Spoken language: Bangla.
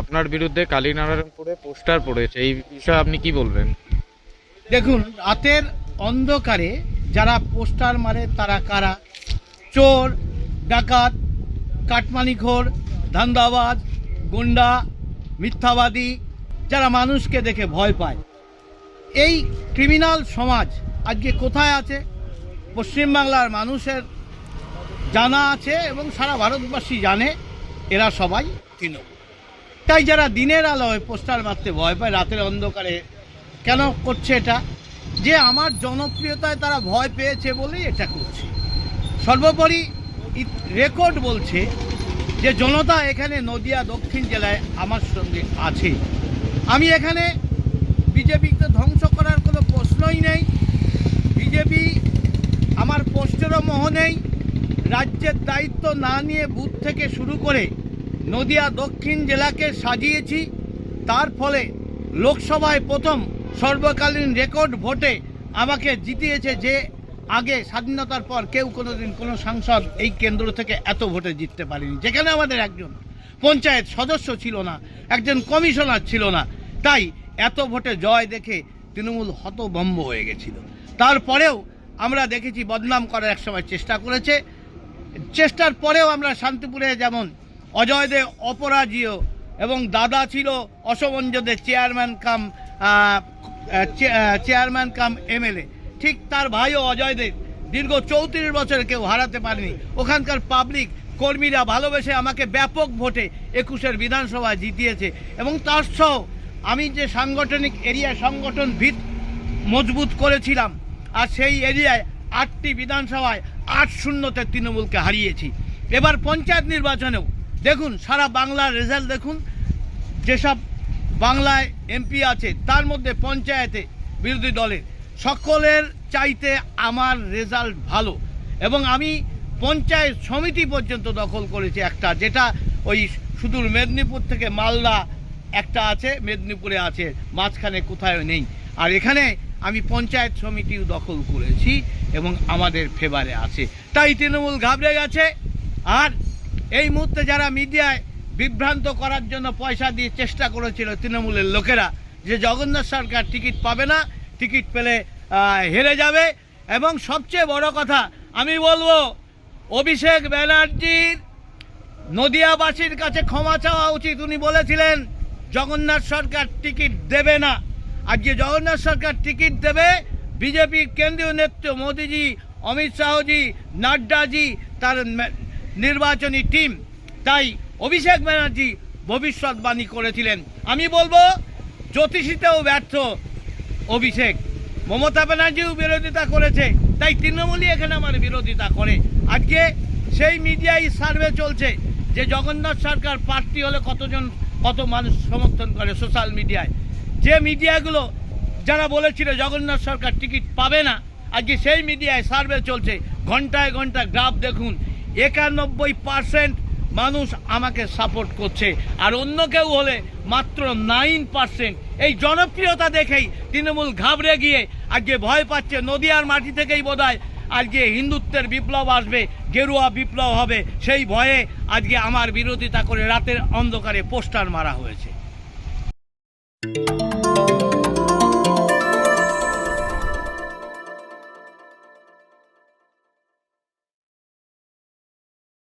আপনার বিরুদ্ধে কালীনারায়ণপুরে পোস্টার পড়েছে, এই বিষয়ে আপনি কি বলবেন? দেখুন, রাতের অন্ধকারে যারা পোস্টার মারে তারা কারা? চোর, ডাকাত কাটমানিখোর ধান্দাবাজ, গুন্ডা, মিথ্যাবাদী, যারা মানুষকে দেখে ভয় পায়। এই ক্রিমিনাল সমাজ আজকে কোথায় আছে? পশ্চিমবাংলার মানুষের জানা আছে এবং সারা ভারতবাসী জানে, এরা সবাই তৃণমূল। তাই যারা দিনের আলোয় পোস্টার মারতে ভয় পায়, রাতের অন্ধকারে, কেন করছে এটা? যে আমার জনপ্রিয়তায় তারা ভয় পেয়েছে বলেই এটা করছে। সর্বোপরি রেকর্ড বলছে যে জনতা এখানে নদিয়া দক্ষিণ জেলায় আমার সঙ্গে আছে। আমি এখানে বিজেপিকে ধ্বংস করার কোনো প্রশ্নই নেই। বিজেপি আমার পোস্টেরও মোহ নেই। রাজ্যের দায়িত্ব না নিয়ে বুথ থেকে শুরু করে নদিয়া দক্ষিণ জেলাকে সাজিয়েছি। তার ফলে লোকসভায় প্রথম সর্বকালীন রেকর্ড ভোটে আমাকে জিতিয়েছে যে আগে স্বাধীনতার পর কেউ কোনোদিন কোনো সাংসদ এই কেন্দ্র থেকে এত ভোটে জিততে পারেনি। যেখানে আমাদের একজন পঞ্চায়েত সদস্য ছিল না, একজন কমিশনার ছিল না, তাই এত ভোটে জয় দেখে তৃণমূল হতভম্ব হয়ে গেছিল। তারপরেও আমরা দেখেছি বদনাম করার একসময় চেষ্টা করেছে। চেষ্টার পরেও আমরা শান্তিপুরে যেমন অজয় দে অপরাজীয় এবং দাদা ছিল অসমঞ্জদের chairman cum chairman cum MLA ঠিক তার ভাইও অজয় দেব দীর্ঘ চৌত্রিশ বছর কেউ হারাতে পারেনি। ওখানকার পাবলিক কর্মীরা ভালোবেসে আমাকে ব্যাপক ভোটে একুশের বিধানসভায় জিতিয়েছে এবং তার সহ আমি যে সাংগঠনিক এরিয়া সংগঠন ভিত মজবুত করেছিলাম, আর সেই এরিয়ায় আটটি বিধানসভায় আট শূন্যতে তৃণমূলকে হারিয়েছি। এবার পঞ্চায়েত নির্বাচনেও দেখুন, সারা বাংলার রেজাল্ট দেখুন। যেসব বাংলায় এমপি আছে, তার মধ্যে পঞ্চায়েতে বিরোধী দলের। সকলের চাইতে আমার রেজাল্ট ভালো। এবং আমি পঞ্চায়েত সমিতি পর্যন্ত দখল করেছি একটা, যেটা ওই সুদূর মেদিনীপুর থেকে মালদা একটা আছে, মেদিনীপুরে আছে, মাঝখানে কোথায় নেই। আর এখানে আমি পঞ্চায়েত সমিতিও দখল করেছি এবং আমাদের ফেভারে আছে। তাই তৃণমূল ঘাবড়ে গেছে। আর এই মুহূর্তে যারা মিডিয়ায় বিভ্রান্ত করার জন্য পয়সা দিয়ে চেষ্টা করেছিল তৃণমূলের লোকেরা যে জগন্নাথ সরকার টিকিট পাবে না, টিকিট পেলে হেরে যাবে। এবং সবচেয়ে বড় কথা, আমি বলব, অভিষেক ব্যানার্জির নদিয়াবাসীর কাছে ক্ষমা চাওয়া উচিত। উনি বলেছিলেন, জগন্নাথ সরকার টিকিট দেবে না। আজকে জগন্নাথ সরকার টিকিট দেবে, বিজেপির কেন্দ্রীয় নেতৃত্ব মোদিজি, অমিত শাহজি, নাড্ডাজি, তার নির্বাচনী টিম। তাই অভিষেক ব্যানার্জি ভবিষ্যৎবাণী করেছিলেন। আমি বলব, জ্যোতিষীতেও ব্যর্থ অভিষেক। মমতা ব্যানার্জিও বিরোধিতা করেছে, তাই তৃণমূলই এখানে আমার বিরোধিতা করে। আজকে সেই মিডিয়ায় সার্ভে চলছে যে জগন্নাথ সরকার প্রার্থী হলে কতজন, কত মানুষ সমর্থন করে সোশ্যাল মিডিয়ায়। যে মিডিয়াগুলো, যারা বলেছিল জগন্নাথ সরকার টিকিট পাবে না, আজকে সেই মিডিয়ায় সার্ভে চলছে। ঘন্টায় ঘণ্টা গ্রাফ দেখুন একানব্বই পার্সেন্ট মানুষ আমাকে সাপোর্ট করছে। আর অন্য কেউ হলে মাত্র নাইন পার্সেন্ট এই জনপ্রিয়তা দেখেই তৃণমূল ঘাবড়ে গিয়ে আজকে ভয় পাচ্ছে। নদিয়ার মাটি থেকেই বোধহয় আজকে হিন্দুত্বের বিপ্লব আসবে, গেরুয়া বিপ্লব হবে। সেই ভয়ে আজকে আমার বিরোধিতা করে রাতের অন্ধকারে পোস্টার মারা হয়েছে।